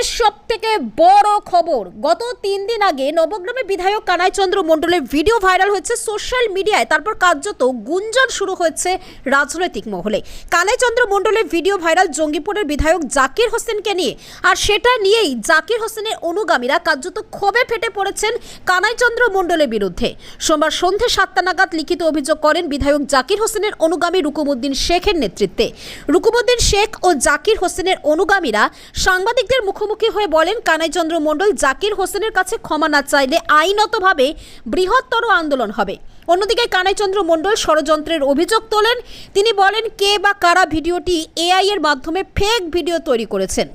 দিনের সব থেকে বড় খবর। গত তিন দিন আগে নবগ্রামে বিধায়ক কানাইচন্দ্র মণ্ডলের ভিডিও ভাইরাল হয়েছে সোশ্যাল মিডিয়ায়। তারপর কার্যত গুঞ্জন শুরু হয়েছে রাজনৈতিক মহলে। কানাইচন্দ্র মণ্ডলের ভিডিও ভাইরাল জঙ্গিপুরের বিধায়ক জাকির হোসেনকে নিয়ে। আর সেটা নিয়েই জাকির হোসেনের অনুগামীরা কার্যত ক্ষোভে ফেটে পড়েছেন কানাইচন্দ্র মণ্ডলের বিরুদ্ধে। সোমবার সন্ধে সাতটা নাগাদ লিখিত অভিযোগ করেন বিধায়ক জাকির হোসেনের অনুগামী রুকুমুদ্দিন শেখের নেতৃত্বে। রুকুমুদ্দিন শেখ ও জাকির হোসেনের অনুগামীরা সাংবাদিকদের মুখোমুখি হয়ে বলেন, কানাইচন্দ্র মণ্ডল জাকির হোসেনের কাছে ক্ষমা না চাইলে আইনতভাবে বৃহত্তর আন্দোলন হবে। অন্যদিকে কানাইচন্দ্র মণ্ডল ষড়যন্ত্রের অভিযোগ তোলেন। তিনি বলেন, কে বা কারা ভিডিওটি এআই এর মাধ্যমে ফেক ভিডিও তৈরি করেছেন।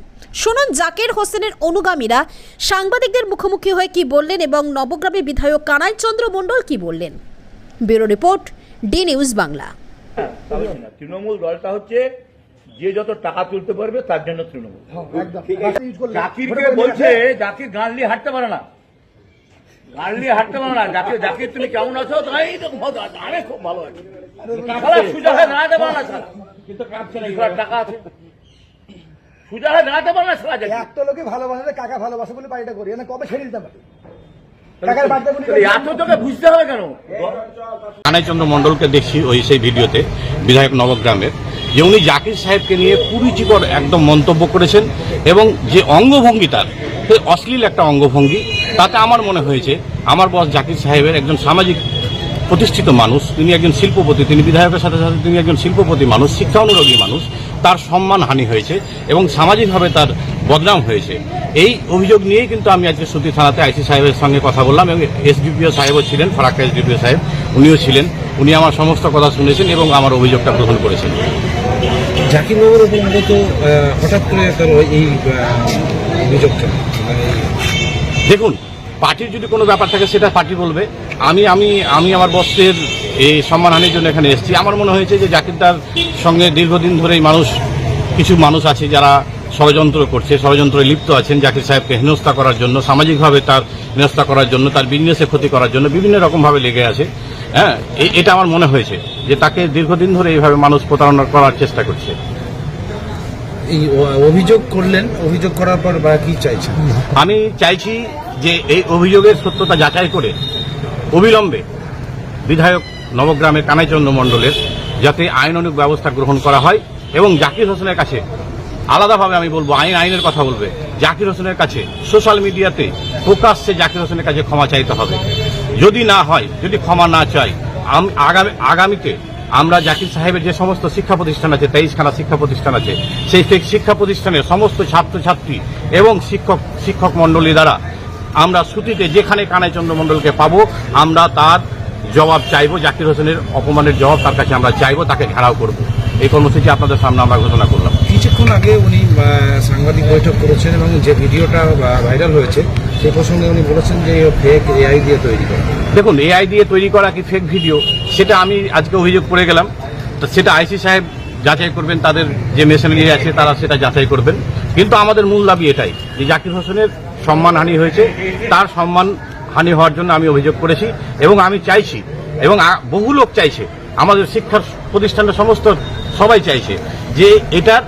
শুনুন, জাকির হোসেনের অনুগামীরা সাংবাদিকদের মুখোমুখি হয়ে কি বললেন এবং নবগ্রামে বিধায়ক কানাইচন্দ্র মণ্ডল কি বললেন? Bureau report, D news Bangla. Trinamool দলটা হচ্ছে যে যত টাকা তুলতে পারবে তার জন্য তৃণমূল। জাকিরকে বলছে জাকির গান নিয়ে হাঁটতে পারে না। গান নিয়ে হাঁটতে পারে না। জাকির জাকির তুমি কেমন আছো? তাই তো আমি খুব ভালো আছি। সুজা হয়ে দাঁড়াতে পারে না কিন্তু কাঁদছে না শালা টাকা আছে। সুজা হয়ে দাঁড়াতে পারে না শালা একটা লোকে ভালোবাসে কাকা ভালোবাসে বলে বাড়িটা করি। না কবে ছেড়ে দিতে পারি? মণ্ডলকে দেখছি ওই সেই ভিডিওতে বিধায়ক নবগ্রামের। যে উনি জাকির সাহেবকে নিয়ে কুরুচিকর একদম মন্তব্য করেছেন এবং যে অঙ্গভঙ্গি তার, সেই অশ্লীল একটা অঙ্গভঙ্গি, তাতে আমার মনে হয়েছে আমার বস জাকির সাহেবের একজন সামাজিক প্রতিষ্ঠিত মানুষ, তিনি একজন শিল্পপতি, তিনি বিধায়কের সাথে সাথে তিনি একজন শিল্পপতি মানুষ, শিক্ষা অনুরাগী মানুষ, তার সম্মান হানি হয়েছে এবং সামাজিকভাবে তার বদনাম হয়েছে। এই অভিযোগ নিয়েই কিন্তু আমি আজকে সুতি থানাতে আইসি সাহেবের সঙ্গে কথা বললাম এবং এসডিপিও সাহেবও ছিলেন ফারাক্কা এসডিপিও সাহেব উনিও ছিলেন। উনি আমার সমস্ত কথা শুনেছেন এবং আমার অভিযোগটা গ্রহণ করেছেন। জাকিরবাবুর উপর মূলত হঠাৎ করে এই অভিযোগটা? দেখুন পার্টির যদি কোনো ব্যাপার থাকে সেটা পার্টি বলবে। আমি আমি আমি আমার বস্ত্রের এই সম্মানহানির জন্য এখানে এসেছি। আমার মনে হয়েছে যে জাকিরদার সঙ্গে দীর্ঘদিন ধরেই মানুষ কিছু মানুষ আছে যারা ষড়যন্ত্র করছে ষড়যন্ত্রে লিপ্ত আছেন জাকির সাহেবকে হেনস্থা করার জন্য সামাজিকভাবে তার হেনস্থা করার জন্য তার বিজনেসে ক্ষতি করার জন্য বিভিন্ন রকমভাবে লেগে আছে। হ্যাঁ এটা আমার মনে হয়েছে যে তাকে দীর্ঘদিন ধরে এইভাবে মানুষ প্রতারণা করার চেষ্টা করছে। এই অভিযোগ করলেন অভিযোগ করার পর বা কি চাইছেন? আমি চাইছি যে এই অভিযোগের সত্যতা যাচাই করে অবিলম্বে বিধায়ক নবগ্রামের কানাইচন্দ্র মণ্ডলের যাতে আইনানুগ ব্যবস্থা গ্রহণ করা হয় এবং জাকির হোসেনের কাছে আলাদাভাবে আমি বলব, আইন আইনের কথা বলবে। জাকির হোসেনের কাছে সোশ্যাল মিডিয়াতে প্রকাশ্যে জাকির হোসেনের কাছে ক্ষমা চাইতে হবে। যদি না হয়, যদি ক্ষমা না চাই আগামী আগামীতে আমরা জাকির সাহেবের যে সমস্ত শিক্ষা প্রতিষ্ঠান আছে, তেইশখানা শিক্ষা প্রতিষ্ঠান আছে, সেই শিক্ষা প্রতিষ্ঠানের সমস্ত ছাত্রছাত্রী এবং শিক্ষক শিক্ষক মণ্ডলী দ্বারা আমরা ছুটিতে যেখানে কানাইচন্দ্র মণ্ডলকে পাবো, আমরা তার জবাব চাইব জাকির হোসেনের অপমানের জবাব তার কাছে আমরা চাইব তাকে ঘেরাও করব। এই কর্মসূচি আপনাদের সামনে আমরা ঘোষণা করলাম। কিছুক্ষণ আগে উনি সাংবাদিক বৈঠক করেছেন এবং যে ভিডিওটা ভাইরাল হয়েছে সেই প্রসঙ্গে উনি বলেছেন যে ফেক এআই দিয়ে তৈরি করা। দেখুন এআই দিয়ে তৈরি করা কি ফেক ভিডিও সেটা আমি আজকে অভিযোগ করে গেলাম। তো সেটা আইসি সাহেব যাচাই করবেন তাদের যে মেশিনারি আছে তারা সেটা যাচাই করবেন। কিন্তু আমাদের মূল দাবি এটাই যে জাকির হোসেনের সম্মানহানি হয়েছে তার সম্মান হানি হওয়ার জন্য আমি অভিযোগ করেছি এবং আমি চাইছি এবং বহু লোক চাইছে। আমাদের শিক্ষার প্রতিষ্ঠানের সমস্ত সবাই চাইছে যে এটার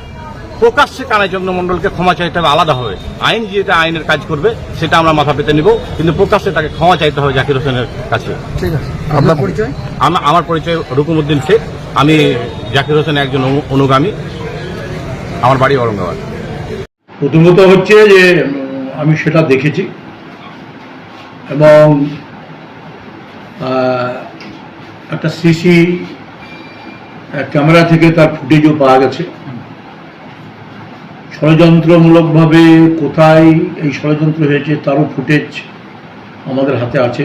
প্রকাশ্যে কানাইচন্দ্র মণ্ডলকে ক্ষমা চাইতে হবে আলাদাভাবে আইন যেটা আইনের কাজ করবে সেটা আমরা মাথা পেতে নিব কিন্তু প্রকাশ্যে তাকে ক্ষমা চাইতে হবে জাকির হোসেনের কাছে। ঠিক আছে। আপনার পরিচয়? আমা- আমার পরিচয় রুকুমুদ্দিন শেখ। আমি জাকির হোসেনের একজন অনু- অনুগামী। আমার বাড়ি ঔরঙ্গাবাদ। প্রথমত হচ্ছে যে আমি সেটা দেখেছি। এবং একটা সিসি ক্যামেরা থেকে তার ফুটেজও পাওয়া গেছে। ষড়যন্ত্রমূলকভাবে কোথায় এই ষড়যন্ত্র হয়েছে তারও ফুটেজ আমাদের হাতে আছে।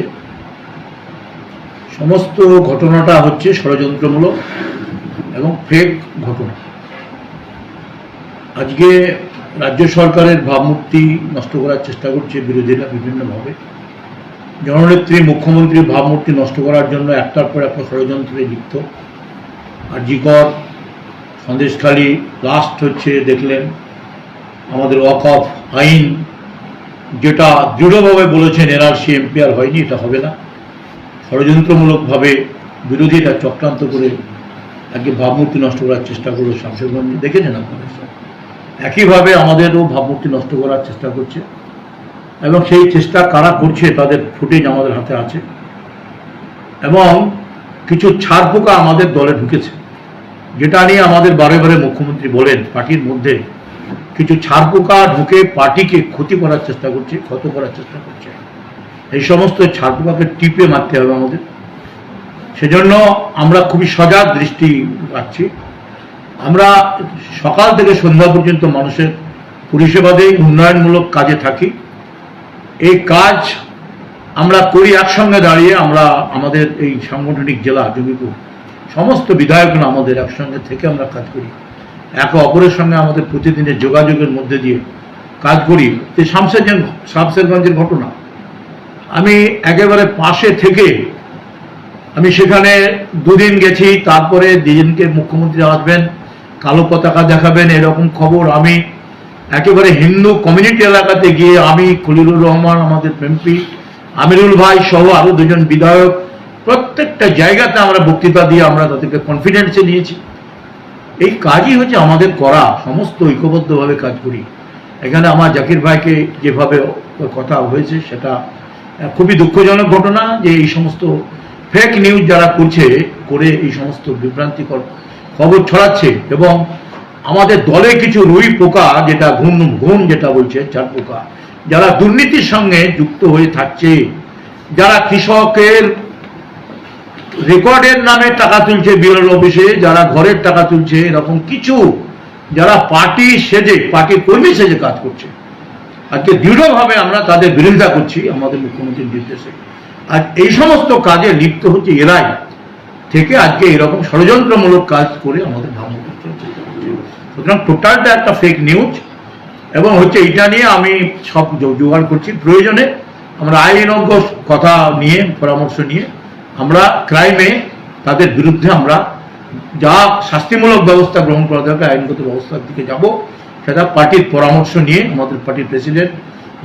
সমস্ত ঘটনাটা হচ্ছে ষড়যন্ত্রমূলক এবং ফেক ঘটনা। আজকে রাজ্য সরকারের ভাবমূর্তি নষ্ট করার চেষ্টা করছে বিরোধীরা বিভিন্নভাবে। জননেত্রী মুখ্যমন্ত্রীর ভাবমূর্তি নষ্ট করার জন্য একটার পর একটা ষড়যন্ত্রে লিপ্ত। আর জিকর সন্দেশখালী লাস্ট হচ্ছে, দেখলেন। আমাদের ওয়াক অফ আইন যেটা দৃঢ়ভাবে বলেছেন, এনআরসি এমপিআর হয়নি, এটা হবে না। ষড়যন্ত্রমূলকভাবে বিরোধীরা চক্রান্ত করে আজকে ভাবমূর্তি নষ্ট করার চেষ্টা করল শামশেরগঞ্জে দেখেছেন আপনারা একইভাবে আমাদেরও ভাবমূর্তি নষ্ট করার চেষ্টা করছে। এবং সেই চেষ্টা কারা করছে তাদের ফুটেজ আমাদের হাতে আছে। এবং কিছু ছাড় পোকা আমাদের দলে ঢুকেছে। যেটা নিয়ে আমাদের বারে বারে মুখ্যমন্ত্রী বলেন, পার্টির মধ্যে কিছু ছাড় পোকা ঢুকে পার্টিকে ক্ষতি করার চেষ্টা করছে, ক্ষত করার চেষ্টা করছে। এই সমস্ত ছাড় পোকাকে টিপে মারতে হবে আমাদের। সেজন্য আমরা খুবই সজাগ দৃষ্টি রাখছি। আমরা সকাল থেকে সন্ধ্যা পর্যন্ত মানুষের পরিষেবা দেই, উন্নয়নমূলক কাজে থাকি। এই কাজ আমরা করি একসঙ্গে দাঁড়িয়ে, আমরা আমাদের এই সাংগঠনিক জেলা জমিপুর সমস্ত বিধায়করা আমাদের একসঙ্গে থেকে আমরা কাজ করি। একে অপরের সঙ্গে আমাদের প্রতিদিনের যোগাযোগের মধ্যে দিয়ে কাজ করি। যে শামসেরগঞ্জ, শামসেরগঞ্জের ঘটনা। আমি একেবারে পাশে থেকে আমি সেখানে দুদিন গেছি, তারপরে দিদিনকে মুখ্যমন্ত্রী আসবেন, কালো পতাকা দেখাবেন, এরকম খবর আমি একেবারে হিন্দু কমিউনিটি এলাকাতে গিয়ে আমি খলিলুর রহমান, আমাদের এমপি আমিরুল ভাই সহ আরও দুজন বিধায়ক, প্রত্যেকটা জায়গাতে আমরা বক্তৃতা দিয়ে আমরা তাদেরকে কনফিডেন্সে নিয়েছি। এই কাজই হচ্ছে আমাদের করা, সমস্ত ঐক্যবদ্ধভাবে কাজ করি। এখানে আমার জাকির ভাইকে যেভাবে কথা হয়েছে সেটা খুবই দুঃখজনক ঘটনা যে এই সমস্ত ফেক নিউজ যারা করছে, করে এই সমস্ত বিভ্রান্তিকর খবর ছড়াচ্ছে এবং আমাদের দলে কিছু রুই পোকা যেটা ঘুম ঘুম যেটা বলছে, চার পোকা, যারা দুর্নীতির সঙ্গে যুক্ত হয়ে থাকছে, যারা কৃষকের রেকর্ডের নামে টাকা তুলছে বিএল অফিসে, যারা ঘরের টাকা তুলছে, এরকম কিছু যারা পার্টি সেজে পার্টির কর্মী সেজে কাজ করছে। আজকে দৃঢ়ভাবে আমরা তাদের বিরোধিতা করছি, আমাদের মুখ্যমন্ত্রীর নির্দেশে। আর এই সমস্ত কাজে লিপ্ত হচ্ছে এরাই, থেকে আজকে এরকম ষড়যন্ত্রমূলক কাজ করে আমাদের ভাবমূর্তি সুতরাং টোটালটা একটা ফেক নিউজ এবং হচ্ছে এটা নিয়ে আমি সব জোগাড় করছি। প্রয়োজনে আমরা আইনজ্ঞ কথা নিয়ে পরামর্শ নিয়ে আমরা ক্রাইমে তাদের বিরুদ্ধে আমরা যা শাস্তিমূলক ব্যবস্থা গ্রহণ করা দরকার আইনগত ব্যবস্থার দিকে যাব সেটা পার্টির পরামর্শ নিয়ে আমাদের পার্টির প্রেসিডেন্ট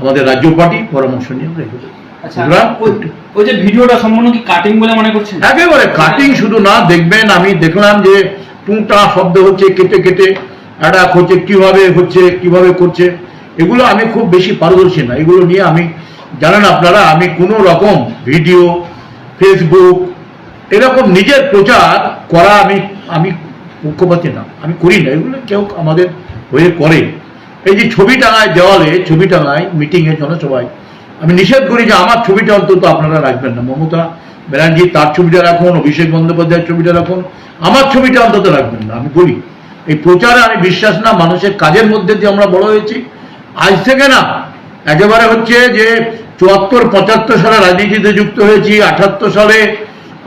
আমাদের রাজ্য পার্টি পরামর্শ নিয়ে আমরা এগোবো। আচ্ছা ওই- ওই যে ভিডিওটা সম্পূর্ণ কি কাটিং বলে মনে করছেন? একেবারে কাটিং শুধু না দেখবেন আমি দেখলাম যে টুঁটা শব্দ হচ্ছে কেটে কেটে একটা হচ্ছে, কীভাবে হচ্ছে, কীভাবে করছে, এগুলো আমি খুব বেশি পারদর্শী না। এগুলো নিয়ে আমি, জানেন আপনারা, আমি কোনো রকম ভিডিও ফেসবুক এরকম নিজের প্রচার করা আমি আমি পক্ষপাতি না। আমি করি না। এগুলো কেউ আমাদের হয়ে করে। এই যে ছবি টাঙায় দেওয়ালে ছবি টাঙায় মিটিংয়ে জনসভায় আমি নিষেধ করি যে আমার ছবিটা অন্তত আপনারা রাখবেন না। মমতা ব্যানার্জি তার ছবিটা রাখুন, অভিষেক বন্দ্যোপাধ্যায়ের ছবিটা রাখুন, আমার ছবিটা অন্তত রাখবেন না। আমি বলি এই প্রচারে আমি বিশ্বাস না, মানুষের কাজের মধ্যে দিয়ে আমরা বড় হয়েছি। আজ থেকে না, একেবারে হচ্ছে যে চুয়াত্তর, পঁচাত্তর সালে রাজনীতিতে যুক্ত হয়েছি আঠাত্তর সালে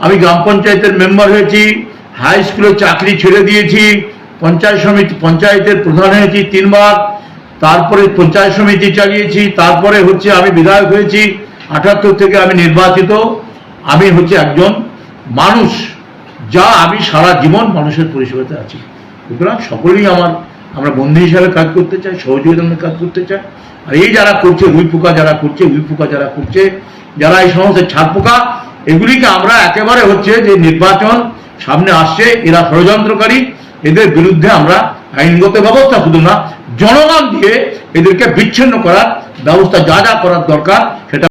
আমি গ্রাম পঞ্চায়েতের মেম্বার হয়েছি, হাই স্কুলে চাকরি ছেড়ে দিয়েছি, পঞ্চায়েত সমিতি, পঞ্চায়েতের প্রধান হয়েছি তিনবার, তারপরে পঞ্চায়েত সমিতি চালিয়েছি, তারপরে হচ্ছে আমি বিধায়ক হয়েছি আঠাত্তর থেকে আমি নির্বাচিত, আমি হচ্ছে একজন মানুষ, যা আমি সারা জীবন মানুষের পরিষেবাতে আছি। সুতরাং সকলেই আমার, আমরা বন্ধু হিসাবে কাজ করতে চাই সহযোগিতা নিয়ে কাজ করতে চাই। আর এই যারা করছে উই পোকা যারা করছে উই পোকা যারা করছে, যারা এই সমস্ত ছাদ পোকা, এগুলিকে আমরা একেবারে হচ্ছে যে নির্বাচন সামনে আসছে, এরা ষড়যন্ত্রকারী, এদের বিরুদ্ধে আমরা আইনগত ব্যবস্থা শুধু না, জনগণ দিয়ে এদেরকে বিচ্ছিন্ন করার ব্যবস্থা যা যা করার দরকার, সেটা